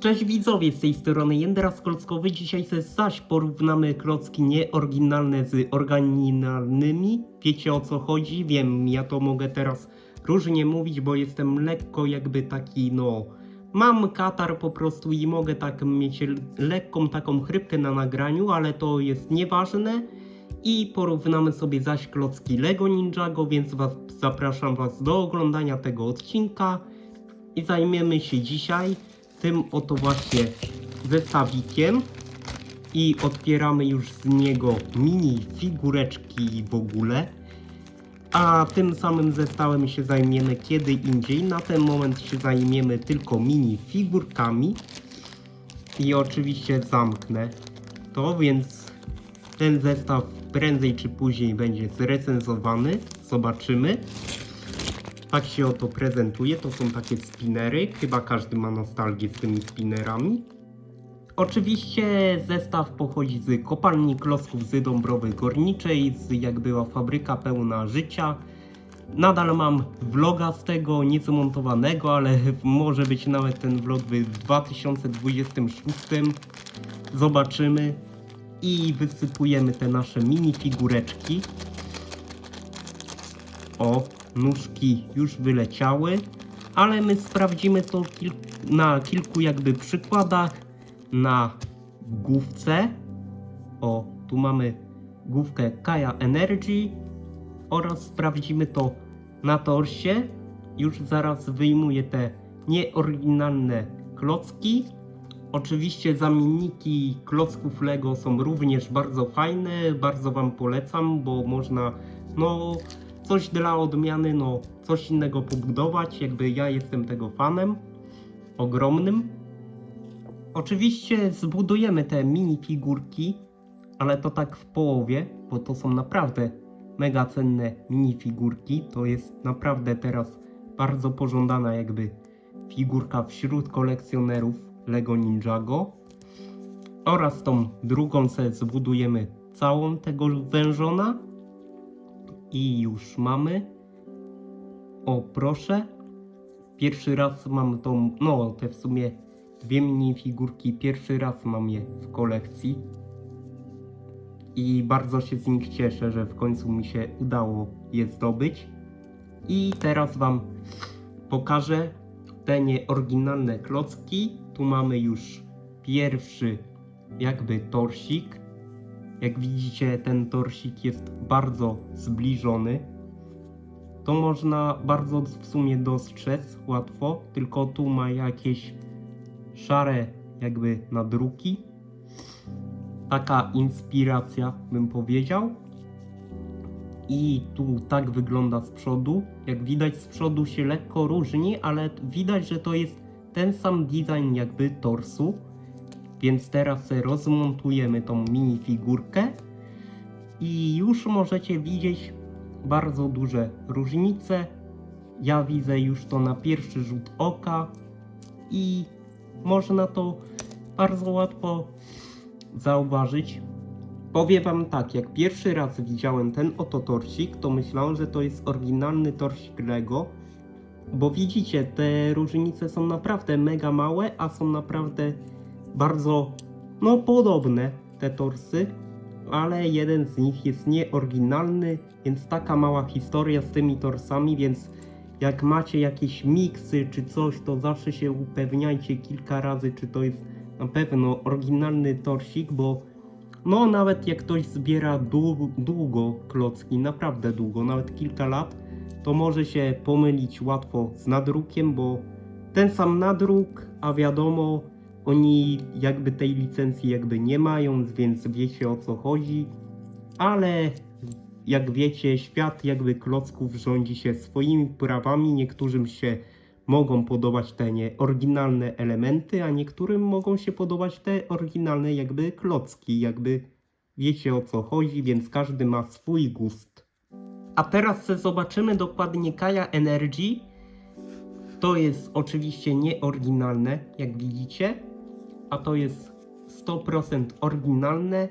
Cześć widzowie, z tej strony Jędras Klockowy. Dzisiaj se zaś porównamy klocki nieoryginalne z oryginalnymi. Wiecie o co chodzi? Wiem, ja to mogę teraz różnie mówić, bo jestem lekko jakby taki, no... Mam katar po prostu i mogę tak mieć lekką taką chrypkę na nagraniu, ale to jest nieważne. I porównamy sobie zaś klocki Lego Ninjago, więc was, zapraszam was do oglądania tego odcinka. I zajmiemy się dzisiaj tym oto właśnie zestawikiem i otwieramy już z niego mini figureczki w ogóle. A tym samym zestawem się zajmiemy kiedy indziej. Na ten moment się zajmiemy tylko mini figurkami. I oczywiście zamknę to, więc ten zestaw prędzej czy później będzie zrecenzowany. Zobaczymy. Tak się oto prezentuje. To są takie spinery. Chyba każdy ma nostalgię z tymi spinerami. Oczywiście zestaw pochodzi z kopalni klocków z Dąbrowy Górniczej, z jak była fabryka pełna życia. Nadal mam vloga z tego, niezmontowanego, ale może być nawet ten vlog w 2026. Zobaczymy. I wysypujemy te nasze mini figureczki. O, nóżki już wyleciały, ale my sprawdzimy to kil na kilku jakby przykładach. Na główce. O, tu mamy główkę Kaja Energy oraz sprawdzimy to na torsie. Już zaraz wyjmuję te nieoryginalne klocki. Oczywiście zamienniki klocków Lego są również bardzo fajne, bardzo Wam polecam, bo można no coś dla odmiany, no coś innego pobudować, jakby ja jestem tego fanem ogromnym. Oczywiście zbudujemy te mini figurki, ale to tak w połowie, bo to są naprawdę mega cenne mini figurki. To jest naprawdę teraz bardzo pożądana jakby figurka wśród kolekcjonerów Lego Ninjago. Oraz tą drugą sobie zbudujemy całą tego wężona. I już mamy. O proszę. Pierwszy raz mam tą, no te w sumie dwie mini figurki. Pierwszy raz mam je w kolekcji. I bardzo się z nich cieszę, że w końcu mi się udało je zdobyć. I teraz Wam pokażę te nieoryginalne klocki. Tu mamy już pierwszy jakby torsik. Jak widzicie, ten torsik jest bardzo zbliżony. To można bardzo w sumie dostrzec łatwo, tylko tu ma jakieś szare jakby nadruki. Taka inspiracja bym powiedział. I tu tak wygląda z przodu. Jak widać z przodu się lekko różni, ale widać, że to jest ten sam design jakby torsu. Więc teraz rozmontujemy tą mini figurkę i już możecie widzieć bardzo duże różnice. Ja widzę już to na pierwszy rzut oka i można to bardzo łatwo zauważyć. Powiem wam tak, jak pierwszy raz widziałem ten oto torsik, to myślałem, że to jest oryginalny torsik Lego, bo widzicie, te różnice są naprawdę mega małe, a są naprawdę bardzo, no podobne te torsy, ale jeden z nich jest nieoryginalny, więc taka mała historia z tymi torsami, więc jak macie jakieś miksy czy coś, to zawsze się upewniajcie kilka razy, czy to jest na pewno oryginalny torsik, bo no nawet jak ktoś zbiera długo, klocki, naprawdę długo, nawet kilka lat, to może się pomylić łatwo z nadrukiem, bo ten sam nadruk, a wiadomo, oni jakby tej licencji jakby nie mają, więc wiecie o co chodzi, ale jak wiecie, świat jakby klocków rządzi się swoimi prawami, niektórym się mogą podobać te nieoryginalne elementy, a niektórym mogą się podobać te oryginalne jakby klocki, jakby wiecie o co chodzi, więc każdy ma swój gust. A teraz zobaczymy dokładnie Kaja Energy. To jest oczywiście nieoryginalne, jak widzicie, a to jest 100% oryginalne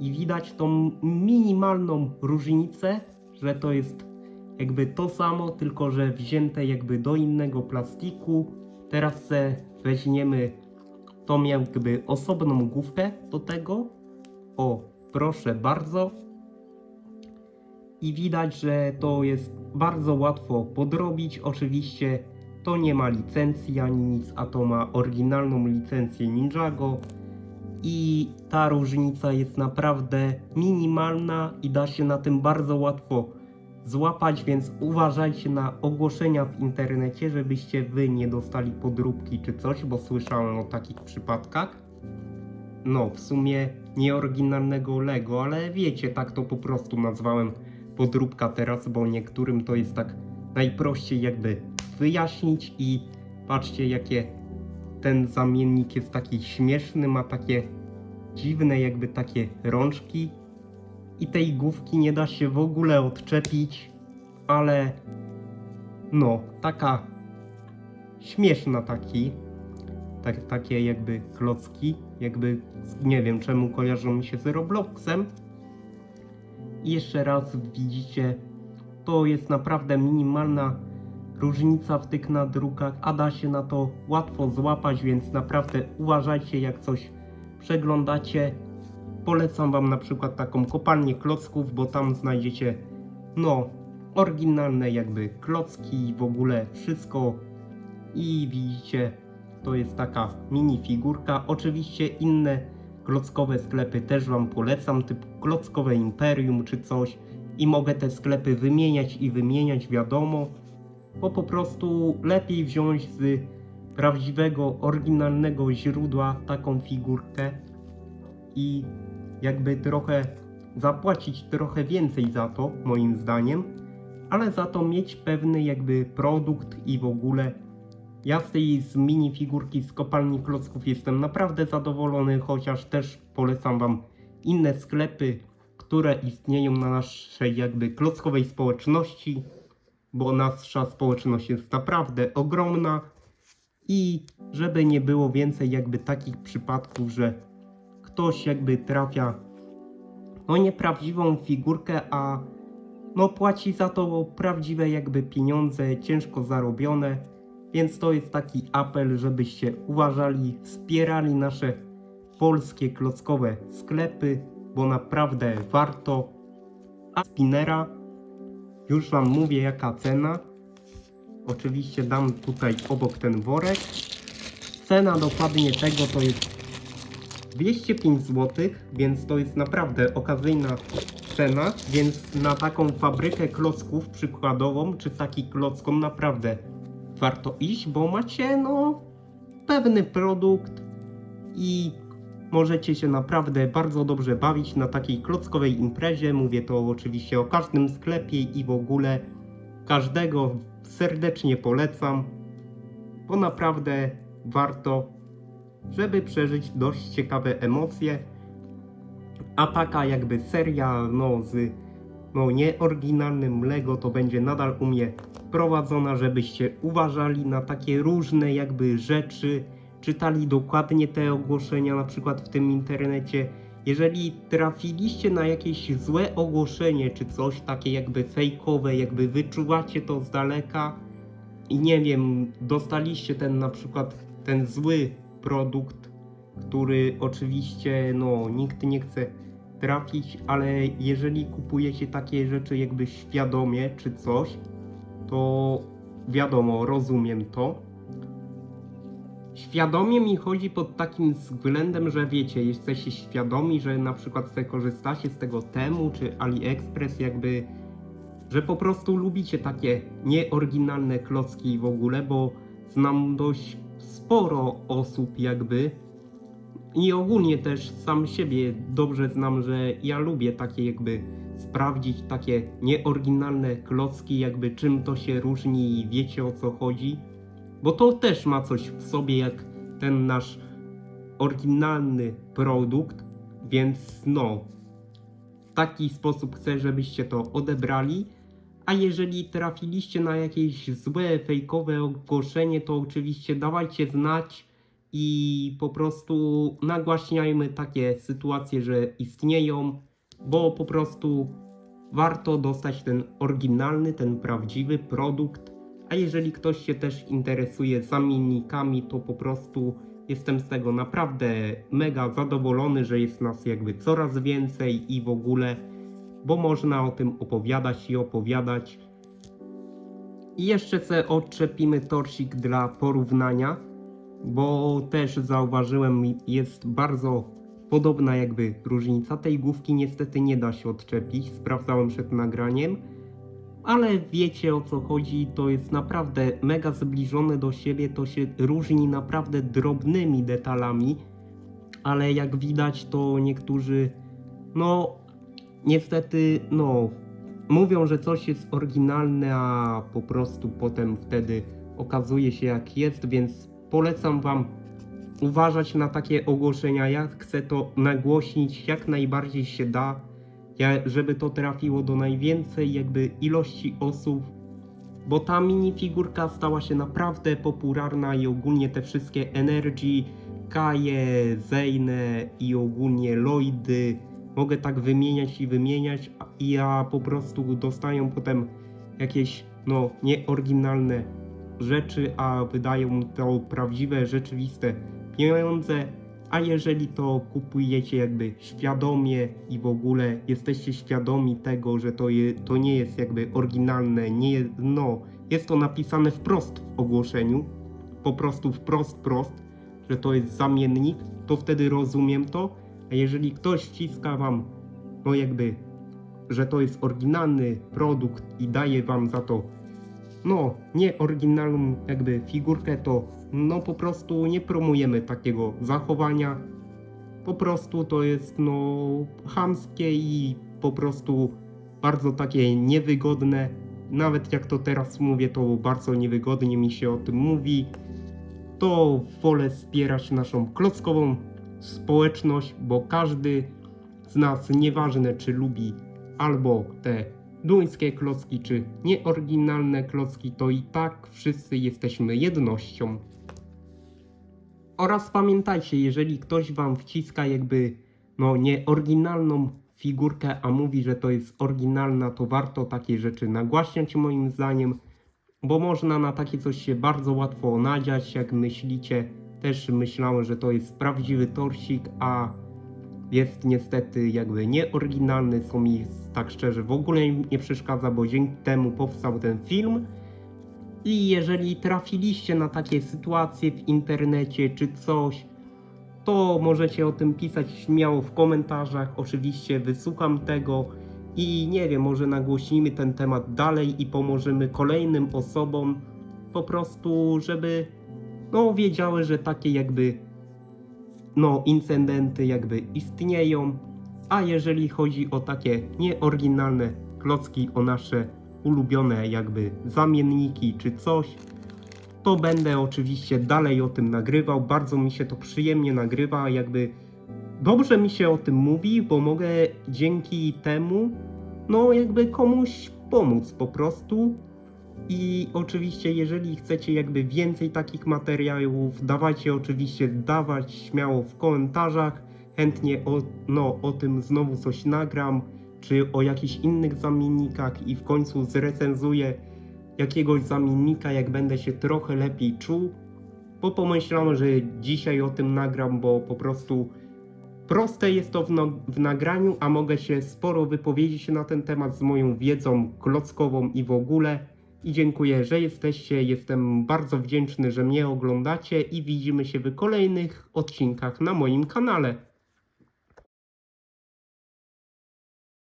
i widać tą minimalną różnicę, że to jest jakby to samo, tylko że wzięte jakby do innego plastiku. Teraz se weźmiemy miał jakby osobną główkę do tego. O, proszę bardzo. I widać, że to jest bardzo łatwo podrobić. Oczywiście to nie ma licencji ani nic, a to ma oryginalną licencję Ninjago. I ta różnica jest naprawdę minimalna i da się na tym bardzo łatwo złapać, więc uważajcie na ogłoszenia w internecie, żebyście wy nie dostali podróbki czy coś, bo słyszałem o takich przypadkach. No, w sumie nieoryginalnego Lego, ale wiecie, tak to po prostu nazwałem podróbka teraz, bo niektórym to jest tak najprościej jakby wyjaśnić i patrzcie jakie ten zamiennik jest taki śmieszny, ma takie dziwne jakby takie rączki i tej główki nie da się w ogóle odczepić, ale no, taka śmieszna taki, tak, takie jakby klocki, jakby nie wiem czemu kojarzą mi się z Robloxem. I jeszcze raz widzicie, to jest naprawdę minimalna różnica w tych nadrukach, a da się na to łatwo złapać, więc naprawdę uważajcie jak coś przeglądacie. Polecam Wam na przykład taką kopalnię klocków, bo tam znajdziecie no oryginalne jakby klocki i w ogóle wszystko i widzicie to jest taka mini figurka. Oczywiście inne klockowe sklepy też Wam polecam, typu klockowe Imperium czy coś i mogę te sklepy wymieniać i wymieniać wiadomo, bo po prostu lepiej wziąć z prawdziwego, oryginalnego źródła taką figurkę i jakby trochę zapłacić trochę więcej za to, moim zdaniem, ale za to mieć pewny jakby produkt i w ogóle. Ja z tej z minifigurki z kopalni klocków jestem naprawdę zadowolony, chociaż też polecam Wam inne sklepy, które istnieją na naszej jakby klockowej społeczności, bo nasza społeczność jest naprawdę ogromna i żeby nie było więcej jakby takich przypadków, że ktoś jakby trafia no nieprawdziwą figurkę, a no płaci za to prawdziwe jakby pieniądze, ciężko zarobione, więc to jest taki apel, żebyście uważali, wspierali nasze polskie klockowe sklepy, bo naprawdę warto. A spinera, już Wam mówię jaka cena. Oczywiście dam tutaj obok ten worek. Cena dokładnie tego to jest 205 zł, więc to jest naprawdę okazyjna cena, więc na taką fabrykę klocków przykładową, czy taki klockom naprawdę warto iść, bo macie no pewny produkt i możecie się naprawdę bardzo dobrze bawić na takiej klockowej imprezie. Mówię to oczywiście o każdym sklepie i w ogóle każdego serdecznie polecam, bo naprawdę warto żeby przeżyć dość ciekawe emocje. A taka jakby seria no, z no, nieoryginalnym Lego to będzie nadal u mnie prowadzona, żebyście uważali na takie różne jakby rzeczy, czytali dokładnie te ogłoszenia na przykład w tym internecie. Jeżeli trafiliście na jakieś złe ogłoszenie czy coś takie jakby fejkowe, jakby wyczuwacie to z daleka i nie wiem, dostaliście ten na przykład ten zły produkt, który oczywiście no, nikt nie chce trafić, ale jeżeli kupujecie takie rzeczy jakby świadomie czy coś, to wiadomo, rozumiem to. Świadomie mi chodzi pod takim względem, że wiecie, jesteście świadomi, że na przykład sobie korzystacie z tego temu czy AliExpress jakby, że po prostu lubicie takie nieoryginalne klocki w ogóle, bo znam dość sporo osób jakby i ogólnie też sam siebie dobrze znam, że ja lubię takie jakby sprawdzić takie nieoryginalne klocki, jakby czym to się różni i wiecie o co chodzi. Bo to też ma coś w sobie jak ten nasz oryginalny produkt, więc no, w taki sposób chcę, żebyście to odebrali. A jeżeli trafiliście na jakieś złe, fejkowe ogłoszenie, to oczywiście dawajcie znać i po prostu nagłaśniajmy takie sytuacje, że istnieją, bo po prostu warto dostać ten oryginalny, ten prawdziwy produkt. A jeżeli ktoś się też interesuje zamiennikami, to po prostu Jestem z tego naprawdę mega zadowolony, że jest nas jakby coraz więcej i w ogóle, bo można o tym opowiadać i opowiadać. I jeszcze se odczepimy torsik dla porównania, bo też zauważyłem, jest bardzo podobna jakby różnica. Tej główki niestety nie da się odczepić, sprawdzałem przed nagraniem, ale wiecie o co chodzi, to jest naprawdę mega zbliżone do siebie, to się różni naprawdę drobnymi detalami, ale jak widać to niektórzy, no niestety, no mówią, że coś jest oryginalne, a po prostu potem wtedy okazuje się jak jest, więc polecam Wam uważać na takie ogłoszenia. Ja chcę to nagłośnić jak najbardziej się da, żeby to trafiło do najwięcej jakby ilości osób, bo ta minifigurka stała się naprawdę popularna i ogólnie te wszystkie Energy, Kaje, Zejne i ogólnie Lloydy mogę tak wymieniać i wymieniać i ja po prostu dostają potem jakieś no nieoryginalne rzeczy, a wydają to prawdziwe, rzeczywiste pieniądze, a jeżeli to kupujecie jakby świadomie i w ogóle jesteście świadomi tego, że to, je, to nie jest jakby oryginalne, nie jest, no, jest to napisane wprost w ogłoszeniu, po prostu wprost, prost, że to jest zamiennik, to wtedy rozumiem to, a jeżeli ktoś wciska wam, no jakby, że to jest oryginalny produkt i daje wam za to no, nie oryginalną jakby figurkę, to no po prostu nie promujemy takiego zachowania. Po prostu to jest no chamskie i po prostu bardzo takie niewygodne. Nawet jak to teraz mówię, to bardzo niewygodnie mi się o tym mówi. To wolę wspierać naszą klockową społeczność, bo każdy z nas, nieważne czy lubi albo te duńskie klocki, czy nieoryginalne klocki, to i tak wszyscy jesteśmy jednością. Oraz pamiętajcie, jeżeli ktoś wam wciska jakby no nieoryginalną figurkę, a mówi, że to jest oryginalna, to warto takie rzeczy nagłaśniać moim zdaniem, bo można na takie coś się bardzo łatwo nadziać, jak myślicie. Też myślałem, że to jest prawdziwy torsik, a jest niestety jakby nieoryginalny, co mi tak szczerze w ogóle nie przeszkadza, bo dzięki temu powstał ten film. I jeżeli trafiliście na takie sytuacje w internecie czy coś, to możecie o tym pisać śmiało w komentarzach. Oczywiście wysłucham tego i nie wiem, może nagłośnimy ten temat dalej i pomożemy kolejnym osobom po prostu, żeby no wiedziały, że takie jakby no incydenty jakby istnieją, a jeżeli chodzi o takie nieoryginalne klocki, o nasze ulubione jakby zamienniki czy coś, to będę oczywiście dalej o tym nagrywał. Bardzo mi się to przyjemnie nagrywa, jakby dobrze mi się o tym mówi, bo mogę dzięki temu no jakby komuś pomóc po prostu. I oczywiście, jeżeli chcecie jakby więcej takich materiałów, dawajcie oczywiście dawać śmiało w komentarzach. Chętnie o, no, o tym znowu coś nagram, czy o jakichś innych zamiennikach i w końcu zrecenzuję jakiegoś zamiennika, jak będę się trochę lepiej czuł. Bo pomyślałem, że dzisiaj o tym nagram, bo po prostu proste jest to w, no, w nagraniu, a mogę się sporo wypowiedzieć na ten temat z moją wiedzą klockową i w ogóle. I dziękuję, że jesteście. Jestem bardzo wdzięczny, że mnie oglądacie i widzimy się w kolejnych odcinkach na moim kanale.